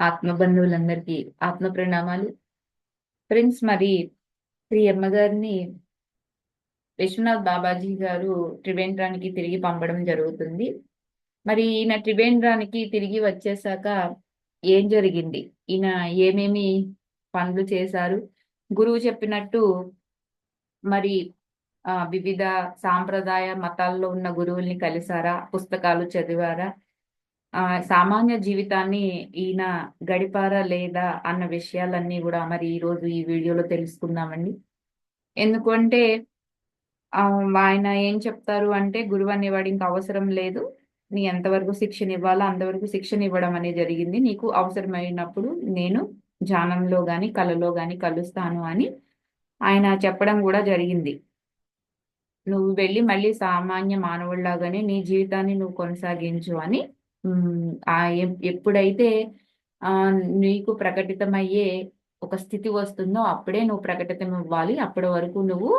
ఆత్మ బంధువులందరికీ ఆత్మ ప్రణామాలు. ఫ్రెండ్స్ మరి శ్రీ అమ్మగారిని విశ్వనాథ్ బాబాజీ గారు త్రివేంద్రానికి తిరిగి పంపడం జరుగుతుంది. మరి ఈయన త్రివేంద్రానికి తిరిగి వచ్చేసాక ఏం జరిగింది? ఈయన ఏమేమి పనులు చేశారు? గురువు చెప్పినట్టు మరి ఆ వివిధ సాంప్రదాయ మతాల్లో ఉన్న గురువుల్ని కలిసారా పుస్తకాలు చదివారా? ఆ సామాన్య జీవితాన్ని ఈయన గడిపారా లేదా అన్న విషయాలన్నీ కూడా మరి ఈ రోజు ఈ వీడియోలో తెలుసుకుందామండి. ఎందుకంటే ఆయన ఏం చెప్తారు అంటే గురువు అనేవాడు ఇంకా అవసరం లేదు. నీ ఎంతవరకు శిక్షణ ఇవ్వాలో అంతవరకు శిక్షణ ఇవ్వడం అనేది జరిగింది. నీకు అవసరమైనప్పుడు నేను ధ్యానంలో గాని కళలో గాని కలుస్తాను అని ఆయన చెప్పడం కూడా జరిగింది. నువ్వు వెళ్ళి మళ్ళీ సామాన్య మానవుడిలాగానే నీ జీవితాన్ని నువ్వు కొనసాగించు అని ఆ ఎప్పుడైతే ఆ నీకు ప్రకటితమయ్యే ఒక స్థితి వస్తుందో అప్పుడే నువ్వు ప్రకటితం ఇవ్వాలి అప్పటి వరకు నువ్వు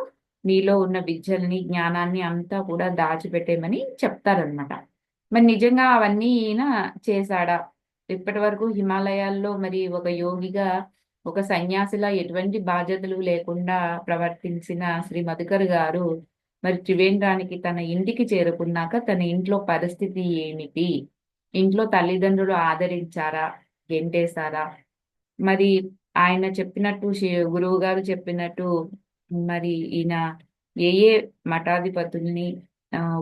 నీలో ఉన్న విద్యల్ని జ్ఞానాన్ని అంతా కూడా దాచిపెట్టేమని చెప్తారనమాట మరి నిజంగా అవన్నీ ఈయన చేశాడా? ఇప్పటి వరకు హిమాలయాల్లో మరి ఒక యోగిగా ఒక సన్యాసిలా ఎటువంటి బాధ్యతలు లేకుండా ప్రవర్తించిన శ్రీ మధుకర్ గారు మరి త్రివేంద్రానికి తన ఇంటికి చేరుకున్నాక తన ఇంట్లో పరిస్థితి ఏమిటి? ఇంట్లో తల్లిదండ్రులు ఆదరించారా? గెంటేశారా? మరి ఆయన చెప్పినట్టు గురువు గారు చెప్పినట్టు మరి ఈయన ఏ ఏ మఠాధిపతుల్ని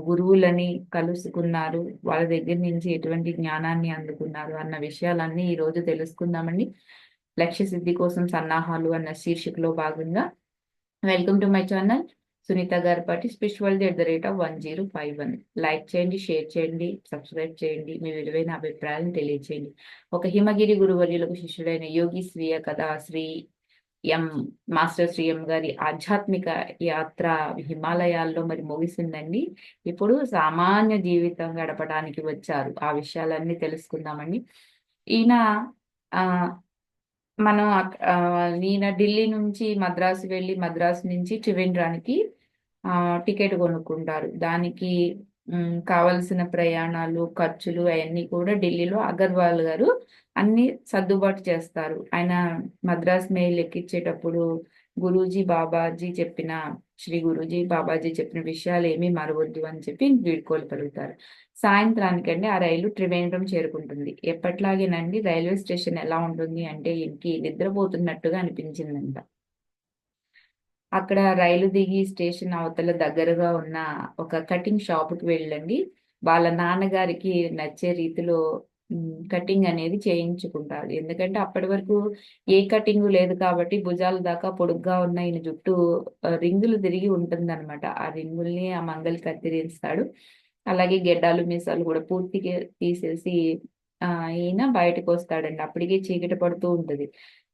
గురువులని కలుసుకున్నారు? వాళ్ళ దగ్గర నుంచి ఎటువంటి జ్ఞానాన్ని అందుకున్నారు? అన్న విషయాలన్నీ ఈ రోజు తెలుసుకుందామండి. లక్ష్య సిద్ధి కోసం సన్నాహాలు అన్న శీర్షికలో భాగంగా. Welcome to my channel. Sunitha garu పాటి spirituality at the rate of one zero five one. Like చేయండి షేర్ చేయండి సబ్స్క్రైబ్ చేయండి మీ విలువైన అభిప్రాయాలను తెలియచేయండి. ఒక హిమగిరి గురువర్యులకు శిష్యుడైన యోగి స్వీయ కథ Shri M master Shri M గారి ఆధ్యాత్మిక యాత్ర హిమాలయాల్లో మరి ముగిసిందండి. ఇప్పుడు సామాన్య జీవితం గడపడానికి వచ్చారు. ఆ విషయాలన్నీ తెలుసుకుందామండి. ఈయన ఆ మనం ఈయన ఢిల్లీ నుంచి మద్రాసు వెళ్ళి మద్రాసు నుంచి త్రివేంద్రానికి టికెట్ కొనుక్కుంటారు. దానికి కావలసిన ప్రయాణాలు ఖర్చులు అవన్నీ కూడా ఢిల్లీలో అగర్వాల్ గారు అన్ని సర్దుబాటు చేస్తారు. ఆయన మద్రాస్ మెయిల్ ఎక్కించేటప్పుడు గురూజీ బాబాజీ చెప్పిన శ్రీ గురూజీ బాబాజీ చెప్పిన విషయాలు ఏమీ మరవద్దు అని చెప్పి వీడుకోలు పెరుగుతారు సాయంత్రానికండి ఆ రైలు త్రివేంద్రం చేరుకుంటుంది. ఎప్పట్లాగేనండి రైల్వే స్టేషన్ ఎలా ఉంటుంది అంటే ఇంటికి నిద్రపోతున్నట్టుగా అనిపించిందంట. అక్కడ రైలు దిగి స్టేషన్ అవతల దగ్గరగా ఉన్న ఒక కటింగ్ షాప్కి వెళ్ళండి. వాళ్ళ నాన్నగారికి నచ్చే రీతిలో కటింగ్ అనేది చేయించుకుంటారు. ఎందుకంటే అప్పటి వరకు ఏ కటింగ్ లేదు కాబట్టి భుజాల దాకా పొడుగ్గా ఉన్న ఈయన జుట్టు రింగులు తిరిగి ఉంటుంది అనమాట ఆ రింగుల్ని ఆ మంగలి కత్తిరిస్తాడు. అలాగే గెడ్డాలు మీసాలు కూడా పూర్తిగా తీసేసి ఆ ఈయన బయటకు వస్తాడండి. అప్పటికే చీకటి పడుతూ ఉంటది.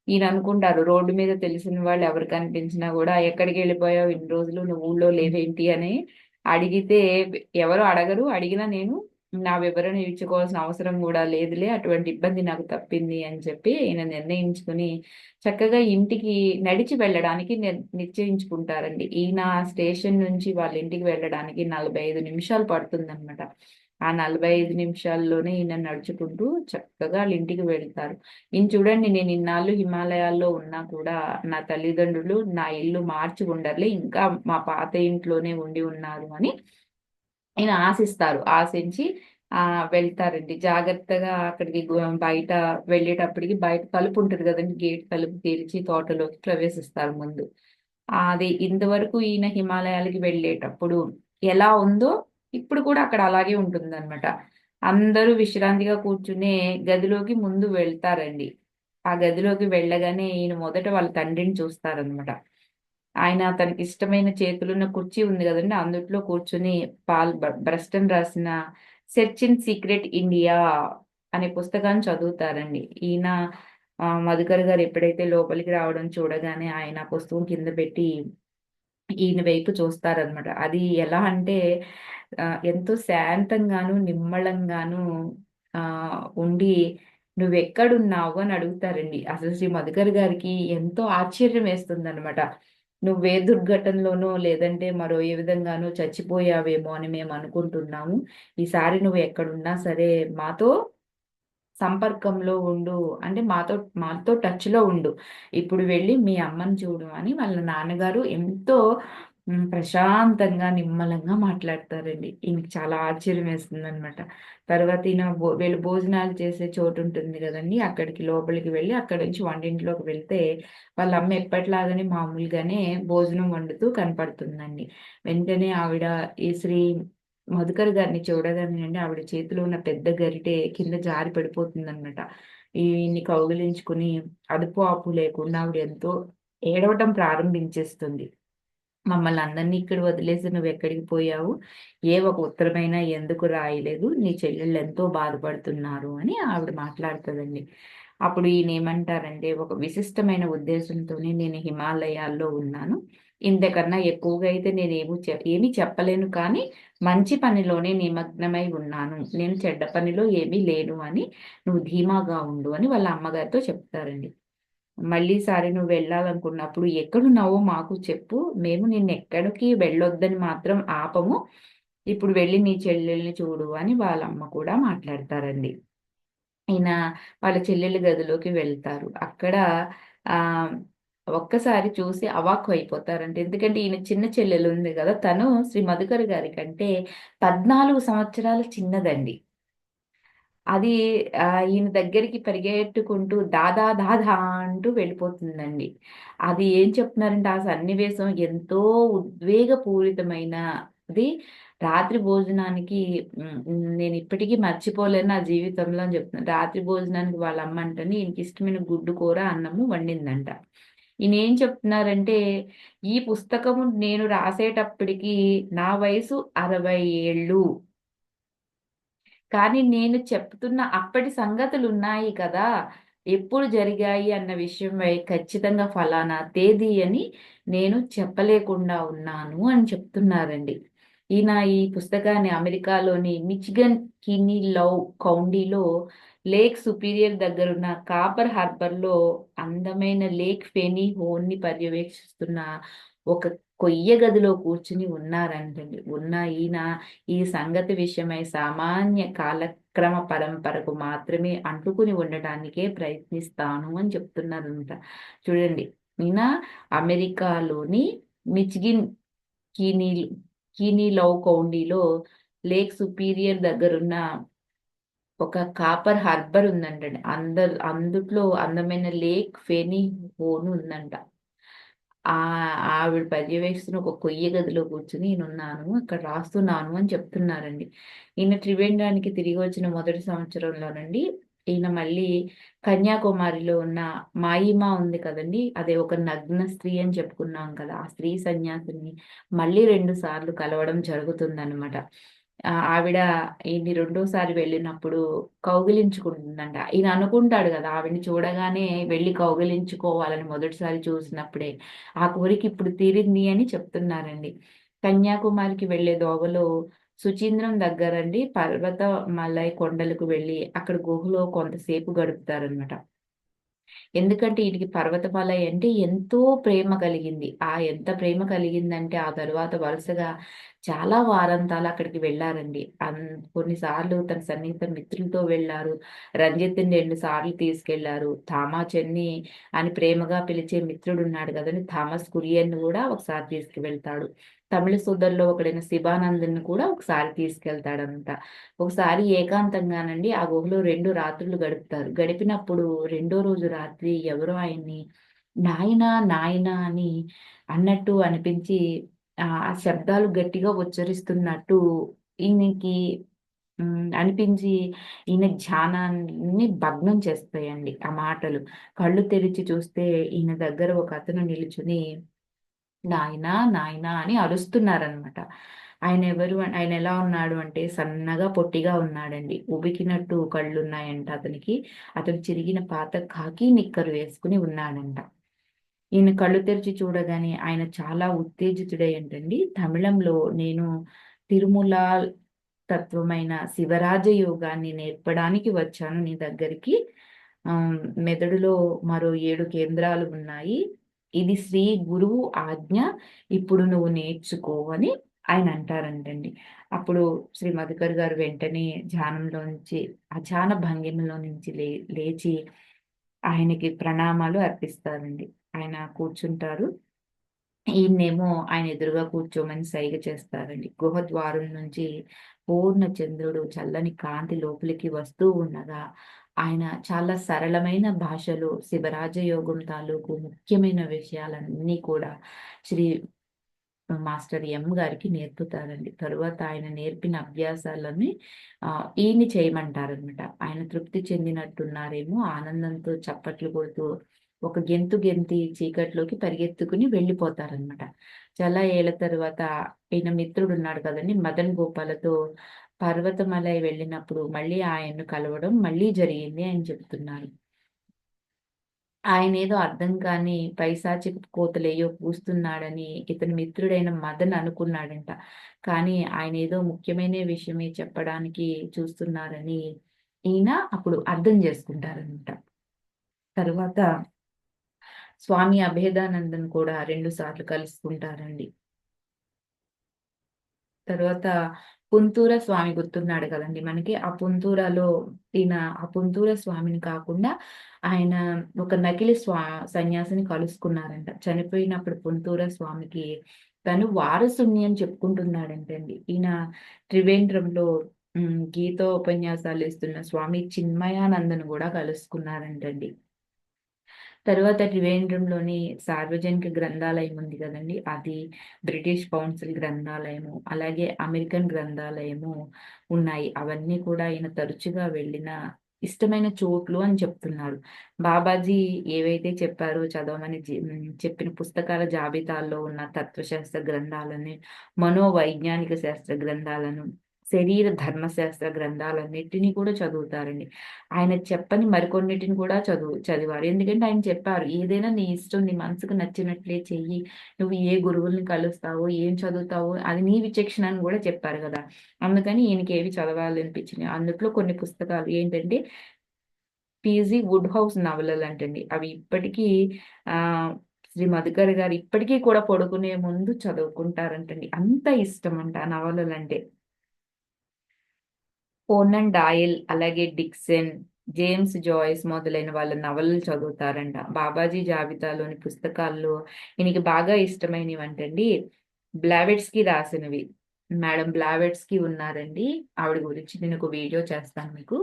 ఈయన అనుకుంటారు రోడ్డు మీద తెలిసిన వాళ్ళు ఎవరు కనిపించినా కూడా ఎక్కడికి వెళ్ళిపోయావు ఇన్ని రోజులు నువ్వు ఊళ్ళో లేవేంటి అని అడిగితే ఎవరు అడగరు అడిగినా నేను నా వివరణ ఇచ్చుకోవాల్సిన అవసరం కూడా లేదులే అటువంటి ఇబ్బంది నాకు తప్పింది అని చెప్పి ఈయన నిర్ణయించుకుని చక్కగా ఇంటికి నడిచి వెళ్ళడానికి నిశ్చయించుకుంటారండి. ఈయన స్టేషన్ నుంచి వాళ్ళ ఇంటికి వెళ్ళడానికి నలభై ఐదు నిమిషాలు పడుతుందన్నమాట. ఆ నలభై ఐదు నిమిషాల్లోనే ఈయన నడుచుకుంటూ చక్కగా వాళ్ళ ఇంటికి వెళ్తారు. ఈయన చూడండి నేను ఇన్నాళ్ళు హిమాలయాల్లో ఉన్నా కూడా నా తల్లిదండ్రులు నా ఇల్లు మార్చి ఉండర్లే ఇంకా మా పాత ఇంట్లోనే ఉండి ఉన్నారు అని ఈయన ఆశిస్తారు. ఆశించి ఆ వెళ్తారండి. జాగ్రత్తగా అక్కడికి బయట వెళ్ళేటప్పటికి బయట తలుపు ఉంటుంది కదండి గేట్ తలుపు తెరిచి తోటలోకి ప్రవేశిస్తారు ముందు. అది ఇంతవరకు ఈయన హిమాలయాలకి వెళ్ళేటప్పుడు ఎలా ఉందో ఇప్పుడు కూడా అక్కడ అలాగే ఉంటుందన్నమాట. అందరూ విశ్రాంతిగా కూర్చునే గదిలోకి ముందు వెళ్తారండి. ఆ గదిలోకి వెళ్ళగానే ఈయన మొదట వాళ్ళ తండ్రిని చూస్తారనమాట ఆయన తనకి ఇష్టమైన చేతులున్న కుర్చీ ఉంది కదండి అందుట్లో కూర్చుని పాల్ బ్రస్టన్ రాసిన సెర్చ్ ఇన్ సీక్రెట్ ఇండియా అనే పుస్తకాన్ని చదువుతారండి. ఈయన మధుకర్ గారు ఎప్పుడైతే లోపలికి రావడం చూడగానే ఆయన పుస్తకం కింద పెట్టి ఈయన వైపు చూస్తారనమాట అది ఎలా అంటే ఎంతో శాంతంగాను నిమ్మళంగాను ఆ ఉండి నువ్వెక్కడున్నావు అని అడుగుతారండి. అసలు శ్రీ మధుకర్ గారికి ఎంతో ఆశ్చర్యం వేస్తుంది అనమాట నువ్వే దుర్ఘటనలోనో లేదంటే మరో ఏ విధంగానో చచ్చిపోయావేమో అని మేము అనుకుంటున్నాము. ఈసారి నువ్వు ఎక్కడున్నా సరే మాతో సంపర్కంలో ఉండు. అంటే మాతో మాతో టచ్లో ఉండు. ఇప్పుడు వెళ్ళి మీ అమ్మని చూడు అని వాళ్ళ నాన్నగారు ఎంతో ప్రశాంతంగా నిమ్మలంగా మాట్లాడతారండి. ఈయనకి చాలా ఆశ్చర్యం వేస్తుంది అనమాట తర్వాత ఈయన వీళ్ళు భోజనాలు చేసే చోటు ఉంటుంది కదండి. అక్కడికి లోపలికి వెళ్ళి అక్కడి నుంచి వంటింట్లోకి వెళ్తే వాళ్ళ అమ్మ ఎప్పటిలాగానే మామూలుగానే భోజనం వండుతూ కనపడుతుందండి. వెంటనే ఆవిడ ఈ శ్రీ మధుకర్ గారిని చూడగానే ఆవిడ చేతిలో ఉన్న పెద్ద గరిటె కింద జారి పడిపోతుంది అనమాట ఈయన్ని కౌగిలించుకుని అదుపు ఆపు లేకుండా ఆవిడ ఎంతో ఏడవటం ప్రారంభించేస్తుంది. మమ్మల్ని అందరినీ ఇక్కడ వదిలేసి నువ్వు ఎక్కడికి పోయావు? ఏ ఒక ఉత్తరమైనా ఎందుకు రాయలేదు? నీ చెల్లెళ్ళు ఎంతో బాధపడుతున్నారు అని ఆవిడ మాట్లాడుతుందండి. అప్పుడు ఈయన ఏమంటారంటే ఒక విశిష్టమైన ఉద్దేశంతోనే నేను హిమాలయాల్లో ఉన్నాను. ఇంతకన్నా ఎక్కువగా అయితే నేను ఏమీ ఏమీ చెప్పలేను కానీ మంచి పనిలోనే నిమగ్నమై ఉన్నాను. నేను చెడ్డ పనిలో ఏమీ లేను అని నువ్వు ధీమాగా ఉండు అని వాళ్ళ అమ్మగారితో చెప్తారండి. మళ్ళీసారి నువ్వు వెళ్ళాలనుకున్నప్పుడు ఎక్కడున్నావో మాకు చెప్పు. మేము నిన్ను ఎక్కడికి వెళ్ళొద్దని మాత్రం ఆపము. ఇప్పుడు వెళ్ళి నీ చెల్లెల్ని చూడు అని వాళ్ళ అమ్మ కూడా మాట్లాడతారండి. ఈయన వాళ్ళ చెల్లెళ్ళ గదిలోకి వెళ్తారు. అక్కడ ఆ ఒక్కసారి చూసి అవాక్కు అయిపోతారంట. ఎందుకంటే ఈయన చిన్న చెల్లెలు ఉంది కదా. తను శ్రీ మధుకర్ గారి కంటే పద్నాలుగు సంవత్సరాల చిన్నదండి. అది ఈయన దగ్గరికి పరిగెట్టుకుంటూ దాదా దాదా అంటూ వెళ్ళిపోతుందండి. అది ఏం చెప్తున్నారంటే ఆ సన్నివేశం ఎంతో ఉద్వేగపూరితమైన అది రాత్రి భోజనానికి నేను ఇప్పటికీ మర్చిపోలేను నా జీవితంలో అని చెప్తున్నాను రాత్రి భోజనానికి వాళ్ళ అమ్మ అంటని ఈయనకి ఇష్టమైన గుడ్డు కూర అన్నము వండిందంట. ఈయన ఏం చెప్తున్నారంటే ఈ పుస్తకము నేను రాసేటప్పటికి నా వయసు అరవై ఏళ్ళు. కానీ నేను చెప్తున్న అప్పటి సంగతులు ఉన్నాయి కదా. ఎప్పుడు జరిగాయి అన్న విషయం ఖచ్చితంగా ఫలానా తేదీ అని నేను చెప్పలేకుండా ఉన్నాను అని చెప్తున్నారండి. ఈయన ఈ పుస్తకాన్ని అమెరికాలోని మిచిగన్ కినీ లవ్ కౌండీలో లేక్ సుపీరియర్ దగ్గరున్న కాపర్ హార్బర్లో అందమైన లేక్ ఫెనీ హోన్ని పర్యవేక్షిస్తున్న ఒక కొయ్య గదిలో కూర్చుని ఉన్నారంటండి ఉన్న ఈయన ఈ సంగతి విషయమై సామాన్య కాలక్రమ పరంపరకు మాత్రమే అంటుకుని ఉండటానికే ప్రయత్నిస్తాను అని చెప్తున్నారంట. చూడండి ఈయన అమెరికాలోని మిచిగిన్ కీనీలు కీనీ లవ్ కౌండీలో లేక్ సుపీరియర్ దగ్గరున్న ఒక కాపర్ హార్బర్ ఉందంటండి. అందరు అందుట్లో అందమైన లేక్ ఫెనీ హోన్ ఉందంట. ఆ ఆవిడ పర్యవేక్షణ ఒక కొయ్య గదిలో కూర్చుని నేనున్నాను అక్కడ రాస్తున్నాను అని చెప్తున్నారండి. ఈయన త్రివేంద్రానికి తిరిగి వచ్చిన మొదటి సంవత్సరంలోనండి. ఈయన మళ్ళీ కన్యాకుమారిలో ఉన్న మాయిమా ఉంది కదండి. అదే ఒక నగ్న స్త్రీ అని చెప్పుకున్నాం కదా. ఆ స్త్రీ సన్యాసిని మళ్ళీ రెండు సార్లు కలవడం జరుగుతుందన్నమాట. ఆవిడ ఈయన్ని రెండోసారి వెళ్ళినప్పుడు కౌగిలించుకుంటుందంట. ఈయన అనుకుంటాడు కదా ఆవిడని చూడగానే వెళ్ళి కౌగిలించుకోవాలని మొదటిసారి చూసినప్పుడే. ఆ కోరిక ఇప్పుడు తీరింది అని చెప్తున్నారండి. కన్యాకుమారికి వెళ్ళే దోవలో సుచీంద్రం దగ్గరండి. పర్వత మలై కొండలకు వెళ్ళి అక్కడ గుహలో కొంతసేపు గడుపుతారనమాట ఎందుకంటే వీటికి పర్వతమలై అంటే ఎంతో ప్రేమ కలిగింది. ఆ ఎంత ప్రేమ కలిగిందంటే ఆ తరువాత వరుసగా చాలా వారాంతాలు అక్కడికి వెళ్ళారండి. అన్ కొన్నిసార్లు తన సన్నిహిత మిత్రులతో వెళ్ళారు. రంజిత్ని రెండు సార్లు తీసుకెళ్ళారు. థామాచెన్ని అని ప్రేమగా పిలిచే మిత్రుడు ఉన్నాడు కదండి థామస్ కురియన్ కూడా ఒకసారి తీసుకువెళ్తాడు. తమిళ సోదరులో ఒకడైన శివానందుని కూడా ఒకసారి తీసుకెళ్తాడంట. ఒకసారి ఏకాంతంగానండి ఆ గుహలో రెండు రాత్రులు గడుపుతారు. గడిపినప్పుడు రెండో రోజు రాత్రి ఎవరో ఆయన్ని నాయనా నాయనా అని అన్నట్టు అనిపించి ఆ శబ్దాలు గట్టిగా ఉచ్చరిస్తున్నట్టు ఈయనకి అనిపించి ఈయన ధ్యానాన్ని భగ్నం చేస్తాయండి ఆ మాటలు. కళ్ళు తెరిచి చూస్తే ఈయన దగ్గర ఒక అతను నిలుచుని నాయనా నాయనా అని అరుస్తున్నారనమాట ఆయన ఎవరు ఆయన ఎలా ఉన్నాడు అంటే సన్నగా పొట్టిగా ఉన్నాడండి. ఉబికినట్టు కళ్ళు ఉన్నాయంట అతనికి. అతను చిరిగిన పాత కాకి నిక్కరు వేసుకుని ఉన్నాడంట. ఈయన కళ్ళు తెరిచి చూడగానే ఆయన చాలా ఉత్తేజితుడై ఏంటండి తమిళంలో నేను తిరుమల తత్వమైన శివరాజ యోగాన్ని నేర్పడానికి వచ్చాను నీ దగ్గరికి మెదడులో మరో ఏడు కేంద్రాలు ఉన్నాయి ఇది శ్రీ గురువు ఆజ్ఞ ఇప్పుడు నువ్వు నేర్చుకో అని ఆయన అంటారంటండి. అప్పుడు శ్రీ మధుకర్ గారు వెంటనే ధ్యానంలోంచి ఆ ధ్యాన భంగిమలో నుంచి లే లేచి ఆయనకి ప్రణామాలు అర్పిస్తారండి. ఆయన కూర్చుంటారు. ఈయన్నేమో ఆయన ఎదురుగా కూర్చోమని సైగ చేస్తారండి. గుహ ద్వారం నుంచి పూర్ణ చంద్రుడు చల్లని కాంతి లోపలికి వస్తూ ఉండగా, ఆయన చాలా సరళమైన భాషలో శివరాజయోగం తాలూకు ముఖ్యమైన విషయాలన్నీ కూడా శ్రీ మాస్టర్ ఎం గారికి నేర్పుతారండి. తరువాత ఆయన నేర్పిన అభ్యాసాలని ఈయన్ని చేయమంటారనమాట. ఆయన తృప్తి చెందినట్టున్నారేమో ఆనందంతో చప్పట్లు కొడుతూ ఒక గెంతు గెంతి చీకట్లోకి పరిగెత్తుకుని వెళ్ళిపోతారనమాట. చాలా ఏళ్ళ తర్వాత ఆయన ఈయన మిత్రుడున్నాడు కదండీ! మదన్ గోపాలతో పర్వతమలై వెళ్ళినప్పుడు మళ్ళీ ఆయన్ను కలవడం మళ్ళీ జరిగింది అని చెప్తున్నారు. ఆయన ఏదో అర్థం కాని పైశాచిక కోతలేయో కూస్తున్నాడని ఇతని మిత్రుడైన మదన్ అనుకున్నాడంట. కానీ ఆయన ఏదో ముఖ్యమైన విషయమే చెప్పడానికి చూస్తున్నారని ఈయన అప్పుడు అర్థం చేసుకుంటారనమాట. తర్వాత స్వామి అభేదానందన్ కూడా రెండు సార్లు కలుసుకుంటారండి. తర్వాత పుంతూర స్వామి గుర్తున్నాడు కదండి మనకి. ఆ పుంతూరలో ఈయన ఆ పుంతూర స్వామిని కాకుండా ఆయన ఒక నకిలీ స్వా సన్యాసిని కలుసుకున్నారంట. చనిపోయినప్పుడు పుంతూర స్వామికి తను వారసుడిని అని చెప్పుకుంటున్నాడంటండి. ఈయన త్రివేంద్రంలో హ్మ్. గీతోపన్యాసాలు ఇస్తున్న స్వామి చిన్మయానందను కూడా కలుసుకున్నారంటండి. తర్వాత త్రివేంద్రంలోని సార్వజనిక గ్రంథాలయం ఉంది కదండి అది, బ్రిటిష్ కౌన్సిల్ గ్రంథాలయము, అలాగే అమెరికన్ గ్రంథాలయము ఉన్నాయి. అవన్నీ కూడా ఈయన తరచుగా వెళ్ళిన ఇష్టమైన చోట్లు అని చెప్తున్నారు. బాబాజీ ఏవైతే చెప్పారో చదవమని చెప్పిన పుస్తకాల జాబితాల్లో ఉన్న తత్వశాస్త్ర గ్రంథాలని, మనోవైజ్ఞానిక శాస్త్ర గ్రంథాలను, శరీర ధర్మశాస్త్ర గ్రంథాలన్నిటిని కూడా చదువుతారండి. ఆయన చెప్పని మరికొన్నిటిని కూడా చదువు చదివారు. ఎందుకంటే ఆయన చెప్పారు. "ఏదైనా నీ ఇష్టం. నీ మనసుకు నచ్చినట్లే చెయ్యి. నువ్వు ఏ గురువుల్ని కలుస్తావో, ఏం చదువుతావో అది నీ విచక్షణ" అని కూడా చెప్పారు కదా అందుకని ఈయనకి ఏమీ చదవాలనిపించినాయి. అందుట్లో కొన్ని పుస్తకాలు ఏంటంటే పీజీ వుడ్ హౌస్ నవలలు అంటండి అవి ఇప్పటికీ ఆ శ్రీ మధుకర్ గారు ఇప్పటికీ కూడా పడుకునే ముందు చదువుకుంటారంటండి. అంత ఇష్టం అంట నవలలు అంటే కోనన్ డాయల్, అలాగే డిక్సన్, జేమ్స్ జాయిస్ మొదలైన వాళ్ళ నవలలు చదువుతారంట. బాబాజీ జాబితాలోని పుస్తకాల్లో ఈయనకి బాగా ఇష్టమైనవి అంటండి బ్లావెట్స్‌కి రాసినవి. మేడం బ్లావెట్స్‌కి ఉన్నారండి. ఆవిడ గురించి నేను ఒక వీడియో చేస్తాను మీకు.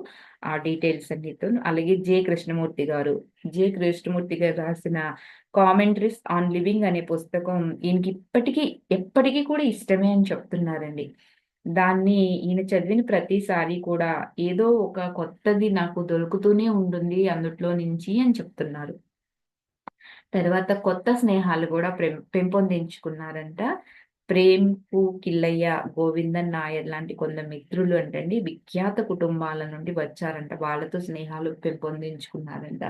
ఆ డీటెయిల్స్ అన్నిటితో అలాగే జే కృష్ణమూర్తి గారు. జే కృష్ణమూర్తి గారు రాసిన 'కామెంటరీస్ ఆన్ లివింగ్' అనే పుస్తకం ఈయనకి ఇప్పటికీ ఎప్పటికీ కూడా ఇష్టమే అని చెప్తున్నారండి. దాన్ని ఈయన చదివిన ప్రతిసారి కూడా ఏదో ఒక కొత్తది నాకు దొరుకుతూనే ఉంటుంది అందుట్లో నుంచి అని చెప్తున్నారు. తర్వాత కొత్త స్నేహాలు కూడా పెంపొందించుకున్నారంట. ప్రేమ్ పు కిల్లయ్య, గోవిందన్ నాయర్ లాంటి కొందరు మిత్రులు అంటండి విఖ్యాత కుటుంబాల నుండి వచ్చారంట. వాళ్ళతో స్నేహాలు పెంపొందించుకున్నారంట.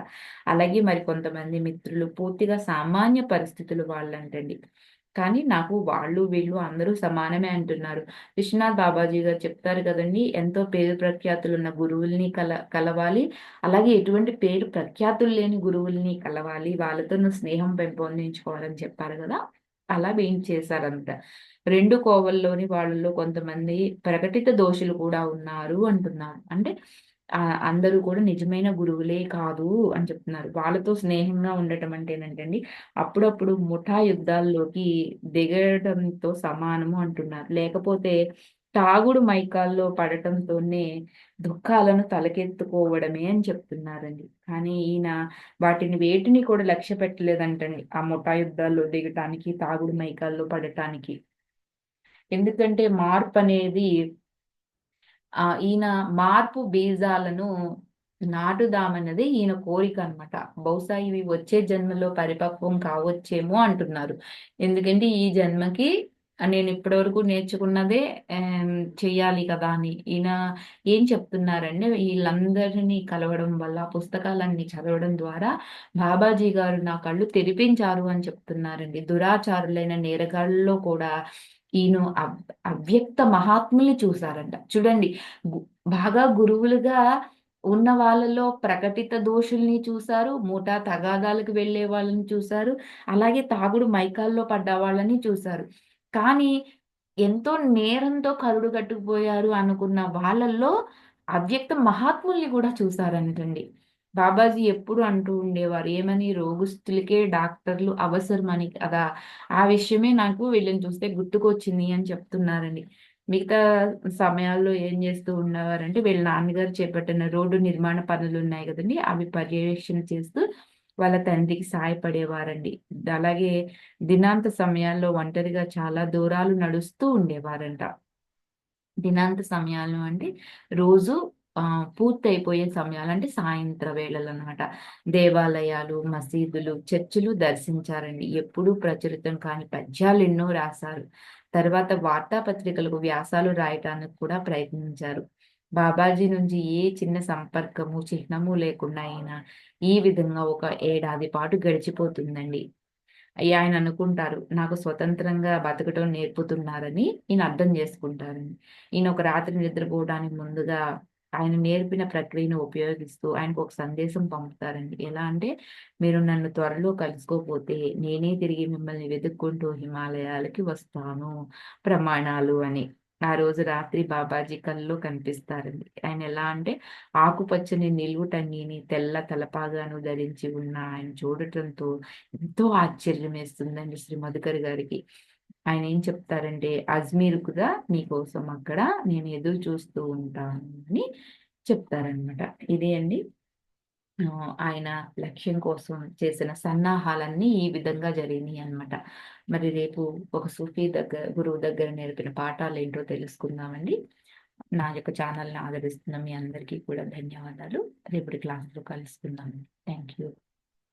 అలాగే మరి కొంతమంది మిత్రులు పూర్తిగా సామాన్య పరిస్థితులు వాళ్ళంటండి. కానీ నాకు వాళ్ళు, వీళ్ళు అందరూ సమానమే అంటున్నారు. విశ్వనాథ్ బాబాజీ గారు చెప్తారు కదండి ఎంతో పేరు ప్రఖ్యాతులు ఉన్న గురువుల్ని కల కలవాలి. అలాగే ఎటువంటి పేరు ప్రఖ్యాతులు లేని గురువుల్ని కలవాలి. వాళ్ళతో స్నేహం పెంపొందించుకోవాలని చెప్పారు కదా అలా వేయించేశారంట. రెండు కోవల్లోని వాళ్ళలో కొంతమంది ప్రకటిత దోషులు కూడా ఉన్నారు అంటున్నారు. అంటే అందరూ కూడా నిజమైన గురువులే కాదు అని చెప్తున్నారు. వాళ్ళతో స్నేహంగా ఉండటం అంటే అంటేనంటండి అప్పుడప్పుడు ముఠా యుద్ధాల్లోకి దిగడంతో సమానము అంటున్నారు. లేకపోతే తాగుడు మైకాల్లో పడటంతోనే దుఃఖాలను తలకెత్తుకోవడమే అని చెప్తున్నారండి. కానీ ఈయన వాటిని వేటిని కూడా లక్ష్య పెట్టలేదంటండి. ఆ ముఠా యుద్ధాల్లో దిగటానికి, తాగుడు మైకాల్లో పడటానికి. ఎందుకంటే మార్పు అనేది ఆ ఈయన మార్పు బీజాలను నాటుదామన్నది ఈయన కోరిక అనమాట బహుశా ఇవి వచ్చే జన్మలో పరిపక్వం కావచ్చేమో అంటున్నారు. ఎందుకంటే ఈ జన్మకి నేను ఇప్పటివరకు నేర్చుకున్నదే చేయాలి కదా! అని. ఈయన ఏం చెప్తున్నారంటే వీళ్ళందరినీ కలవడం వల్ల, పుస్తకాలన్నీ చదవడం ద్వారా బాబాజీ గారు నా కళ్ళు తెరిపించారు అని చెప్తున్నారండి. దురాచారులైన నేరగాళ్ళలో కూడా ఈయన అవ్యక్త మహాత్ముల్ని చూశారంట. చూడండి బాగా గురువులుగా ఉన్న వాళ్ళలో ప్రకటిత దోషుల్ని చూశారు మూటా తగాదాలకు వెళ్ళే వాళ్ళని చూశారు అలాగే తాగుడు మైకాల్లో పడ్డ వాళ్ళని చూశారు. కానీ ఎంతో నేరంతో కరుడు కట్టుకుపోయారు అనుకున్న వాళ్ళల్లో అవ్యక్త మహాత్ముల్ని కూడా చూశారంటండి. బాబాజీ ఎప్పుడు అంటూ ఉండేవారు ఏమని రోగుస్తులకే డాక్టర్లు అవసరమని కదా. ఆ విషయమే నాకు వీళ్ళని చూస్తే గుర్తుకొచ్చింది అని చెప్తున్నారండి మిగతా సమయాల్లో ఏం చేస్తూ ఉండేవారంటే వీళ్ళ నాన్నగారు చేపట్టిన రోడ్డు నిర్మాణ పనులు ఉన్నాయి కదండి అవి పర్యవేక్షణ చేస్తూ వాళ్ళ తండ్రికి సహాయపడేవారండి అలాగే దినాంత సమయాల్లో ఒంటరిగా చాలా దూరాలు నడుస్తూ ఉండేవారంట. దినాంత సమయాలు అంటే రోజు పూర్తయిపోయే సమయాలు అంటే సాయంత్ర వేళలు అనమాట దేవాలయాలు మసీదులు చర్చిలు దర్శించారండి. ఎప్పుడూ ప్రచురితం కాని పద్యాలు ఎన్నో రాశారు. తర్వాత వార్తాపత్రికలకు వ్యాసాలు రాయటానికి కూడా ప్రయత్నించారు. బాబాజీ నుంచి ఏ చిన్న సంపర్కము చిహ్నము లేకుండా అయినా ఈ విధంగా ఒక ఏడాది పాటు గడిచిపోతుందండి. ఆయన అనుకుంటారు నాకు స్వతంత్రంగా బతకటం నేర్పుతున్నారని ఈయన అర్థం చేసుకుంటారని ఈయన ఒక రాత్రి నిద్రపోవడానికి ముందుగా ఆయన నేర్పిన ప్రక్రియను ఉపయోగిస్తూ ఆయనకు ఒక సందేశం పంపుతారండి. ఎలా అంటే మీరు నన్ను త్వరలో కలుసుకోపోతే నేనే తిరిగి మిమ్మల్ని వెతుక్కుంటూ హిమాలయాలకి వస్తాను. ప్రమాణాలు అని. ఆ రోజు రాత్రి బాబాజీ కల్లో కనిపిస్తారండి. ఆయన ఎలా అంటే ఆకుపచ్చని నిలువుటన్నీని తెల్ల తలపాగాను ధరించి ఉన్న ఆయన చూడటంతో ఎంతో ఆశ్చర్యం వేస్తుందండి శ్రీ మధుకర్ గారికి. ఆయన ఏం చెప్తారంటే అజ్మీర్కుగా మీకోసం అక్కడ నేను ఎదురు చూస్తూ ఉంటాను అని చెప్తారనమాట ఇదే అండి. ఆయన లక్ష్యం కోసం చేసిన సన్నాహాలన్నీ ఈ విధంగా జరిగినాయి అనమాట మరి రేపు ఒక సూఫీ దగ్గర గురువు దగ్గర నేర్పిన పాఠాలు ఏంటో తెలుసుకుందామండి. నా యొక్క ఛానల్ని ఆదరిస్తున్న మీ అందరికీ కూడా ధన్యవాదాలు. రేపటి క్లాస్లో కలుసుకుందాం. Thank you.